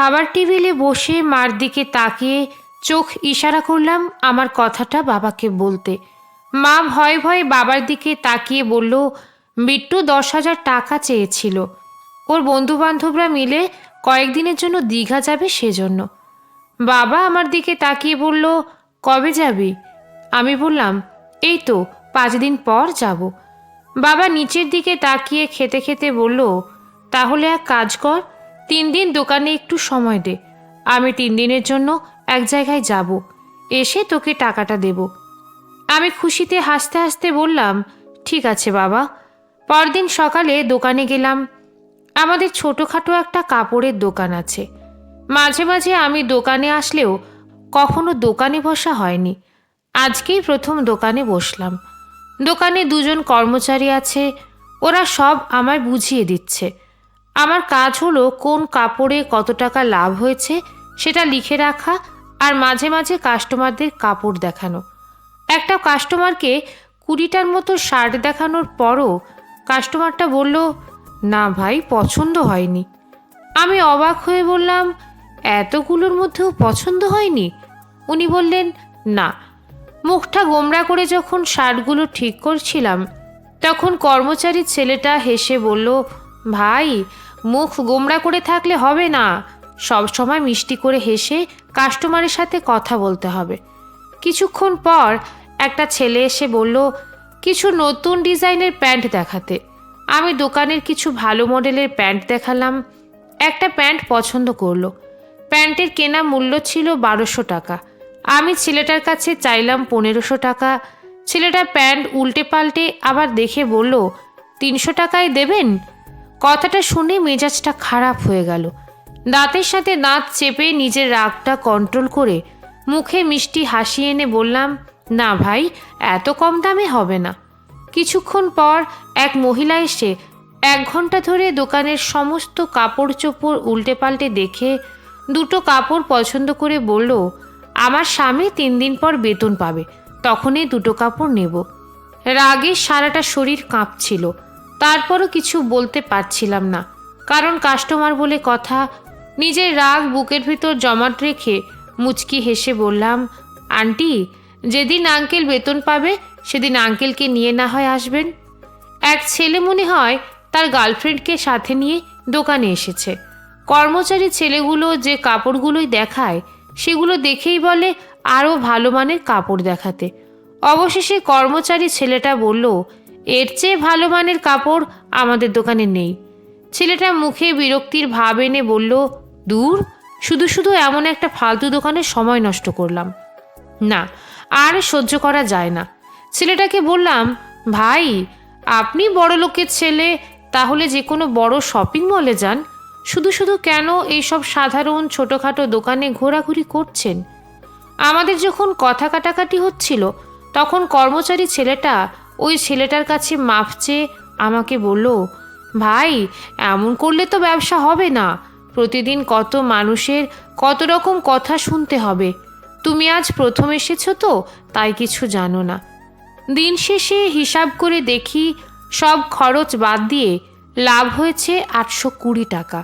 খাবার টেবিলে বসে মার দিকে তাকিয়ে চোখ ইশারা করলাম আমার কথাটা বাবাকে বলতে। মা ভয়ে ভয়ে বাবার দিকে তাকিয়ে বলল বিট্টু দশ হাজার টাকা চেয়েছিল। ওর বন্ধু বান্ধবরা মিলে কয়েকদিনের জন্য দীঘা যাবে সেজন্য। বাবা আমার দিকে তাকিয়ে বলল, কবে যাবি? আমি বললাম, এই তো, পাঁচ দিন পর যাব। বাবা নিচের দিকে তাকিয়ে খেতে খেতে বলল, তাহলে এক কাজ কর তিন দিন দোকানে একটু সময় দে। আমি তিন দিনের জন্য এক জায়গায় যাব। এসে তোকে টাকাটা দেব। আমি খুশিতে হাসতে হাসতে বললাম, ঠিক আছে বাবা। পরদিন সকালে দোকানে গেলাম। আমাদের ছোটোখাটো একটা কাপড়ের দোকান আছে। মাঝে মাঝে আমি দোকানে আসলেও কখনো দোকানে বসা হয়নি। আজকেই প্রথম দোকানে বসলাম। দোকানে দুজন কর্মচারী আছে, ওরা সব আমায় বুঝিয়ে দিচ্ছে। আমার কাজ হলো কোন কাপড়ে কত টাকা লাভ হয়েছে সেটা লিখে রাখা আর মাঝে মাঝে কাস্টমারদের কাপড় দেখানো। একটা কাস্টমারকে কুড়িটার মতো শার্ট দেখানোর পরও কাস্টমারটা বলল, না ভাই, পছন্দ হয়নি। আমি অবাক হয়ে বললাম, এতগুলোর মধ্যেও পছন্দ হয়নি? উনি বললেন, না। মুখটা গোমরা করে যখন শার্টগুলো ঠিক করছিলাম, তখন কর্মচারী ছেলেটা হেসে বলল, ভাই মুখ গোমরা করে থাকলে হবে না। সব সময় মিষ্টি করে হেসে কাস্টমারের সাথে কথা বলতে হবে। কিছুক্ষণ পর একটা ছেলে এসে বলল, কিছু নতুন ডিজাইনের প্যান্ট দেখাতে। আমি দোকানের কিছু ভালো মডেলের প্যান্ট দেখালাম। একটা প্যান্ট পছন্দ করল। প্যান্টের কেনা মূল্য ছিল বারোশো টাকা। আমি ছেলেটার কাছে চাইলাম পনেরোশো টাকা। ছেলেটা প্যান্ট উল্টে পাল্টে আবার দেখে বলল, তিনশো টাকায় দেবেন? কথাটা শুনে মেজাজটা খারাপ হয়ে গেল। দাঁতের সাথে দাঁত চেপে নিজের রাগটা কন্ট্রোল করে মুখে মিষ্টি হাসি এনে বললাম, না ভাই, এত কম দামে হবে না। কিছুক্ষণ পর এক মহিলা এসে এক ঘণ্টা ধরে দোকানের সমস্ত কাপড় চোপড় উল্টে পাল্টে দেখে দুটো কাপড় পছন্দ করে বলল, আমার স্বামী তিন দিন পর বেতন পাবে, তখনই দুটো কাপড় নেব। রাগে সারাটা শরীর কাঁপছিল। তারপরও কিছু বলতে পারছিলাম না। কারণ কাস্টমার বলে কথা, নিজের রাগ বুকের ভিতর জমাট রেখে মুচকি হেসে বললাম, আন্টি, যেদিন আঙ্কেল বেতন পাবে, সেদিন আঙ্কেলকে নিয়ে না হয় আসবেন। এক ছেলে মনে হয় তার গার্লফ্রেন্ডকে সাথে নিয়ে দোকানে এসেছে। কর্মচারী ছেলেগুলো যে কাপড়গুলোই দেখায়, সেগুলো দেখেই বলে আরও ভালো মানের কাপড় দেখাতে। অবশেষে কর্মচারী ছেলেটা বলল এর চেয়ে ভালো মানের কাপড় আমাদের দোকানে নেই। ছেলেটা মুখে বিরক্তির ভাব এনে বলল, দূর, শুধু শুধু এমন একটা ফালতু দোকানে সময় নষ্ট করলাম। না, আর সহ্য করা যায় না। ছেলেটাকে বললাম, ভাই, আপনি বড় লোকের ছেলে, তাহলে যে কোনো বড় শপিং মলে যান। শুধু শুধু কেন এইসব সাধারণ ছোটোখাটো দোকানে ঘোরাঘুরি করছেন? আমাদের যখন কথা কাটাকাটি হচ্ছিল, তখন কর্মচারী ছেলেটা ওই ছেলেটার কাছে মাপ চেয়ে আমাকে বলল, ভাই, এমন করলে তো ব্যবসা হবে না। প্রতিদিন কত মানুষের কত রকম কথা শুনতে হবে। তুমি আজ প্রথম এসেছ তো, তাই কিছু জানো না দিন শেষে হিসাব করে দেখি সব খরচ বাদ দিয়ে লাভ হয়েছে আটশো কুড়ি টাকা।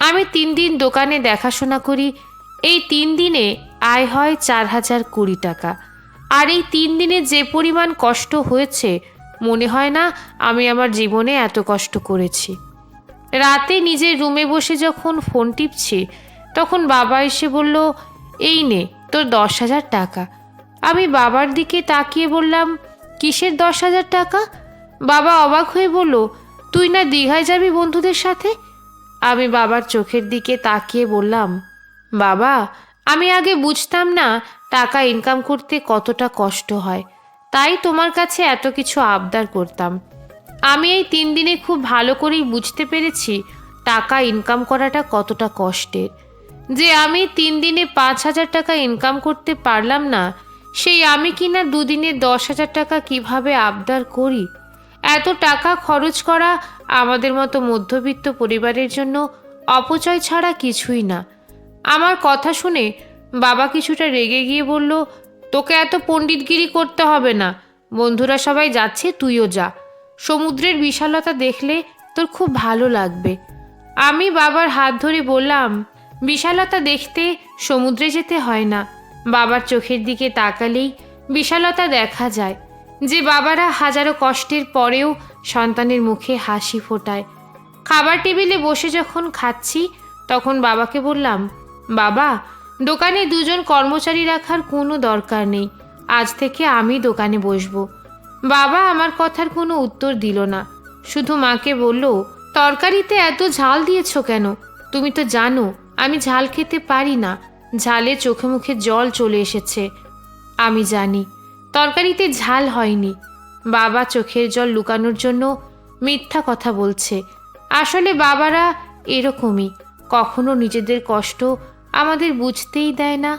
আমি তিন দিন দোকানে দেখাশোনা করি, এই তিন দিনে আয় হয় চার হাজার কুড়ি টাকা। আর এই তিন দিনে যে পরিমাণ কষ্ট হয়েছে, মনে হয় না আমি আমার জীবনে এত কষ্ট করেছি। রাতে নিজের রুমে বসে যখন ফোন টিপছি, তখন বাবা এসে বলল, এই নে, তোর দশ হাজার টাকা। আমি বাবার দিকে তাকিয়ে বললাম, কিসের দশ হাজার টাকা? বাবা অবাক হয়ে বলল, তুই না দীঘায় যাবি বন্ধুদের সাথে? আমি বাবার চোখের দিকে তাকিয়ে বললাম, বাবা আমি আগে বুঝতাম না টাকা ইনকাম করতে কতটা কষ্ট হয়। তাই তোমার কাছে এত কিছু আবদার করতাম। আমি এই তিন দিনে খুব ভালো করেই বুঝতে পেরেছি টাকা ইনকাম করাটা কতটা কষ্টের। যে আমি তিন দিনে পাঁচ হাজার টাকা ইনকাম করতে পারলাম না, সেই আমি কি না দুদিনে দশ হাজার টাকা কীভাবে আবদার করি? এত টাকা খরচ করা আমাদের মতো মধ্যবিত্ত পরিবারের জন্য অপচয় ছাড়া কিছুই না। আমার কথা শুনে বাবা কিছুটা রেগে গিয়ে বলল, তোকে এত পণ্ডিতগিরি করতে হবে না। বন্ধুরা সবাই যাচ্ছে, তুইও যা। সমুদ্রের বিশালতা দেখলে তোর খুব ভালো লাগবে। আমি বাবার হাত ধরে বললাম, বিশালতা দেখতে সমুদ্রে যেতে হয় না। বাবার চোখের দিকে তাকালেই বিশালতা দেখা যায়, যে বাবারা হাজারো কষ্টের পরেও সন্তানের মুখে হাসি ফোটায়। খাবার টেবিলে বসে যখন খাচ্ছি, তখন বাবাকে বললাম বাবা, দোকানে দুজন কর্মচারী রাখার কোনো দরকার নেই। আজ থেকে আমি দোকানে বসবো। বাবা আমার কথার কোনো উত্তর দিল না। শুধু মাকে বলল, তরকারিতে এত ঝাল দিয়েছ কেন? তুমি তো জানো, আমি ঝাল খেতে পারি না। ঝালে চোখে মুখে জল চলে এসেছে। আমি জানি, তরকারিতে ঝাল হয়নি। বাবা চোখের জল লুকানোর জন্য মিথ্যা কথা বলছে। আসলে বাবারা এরকমই, কখনো নিজেদের কষ্ট আমাদের বুঝতেই দেয় না।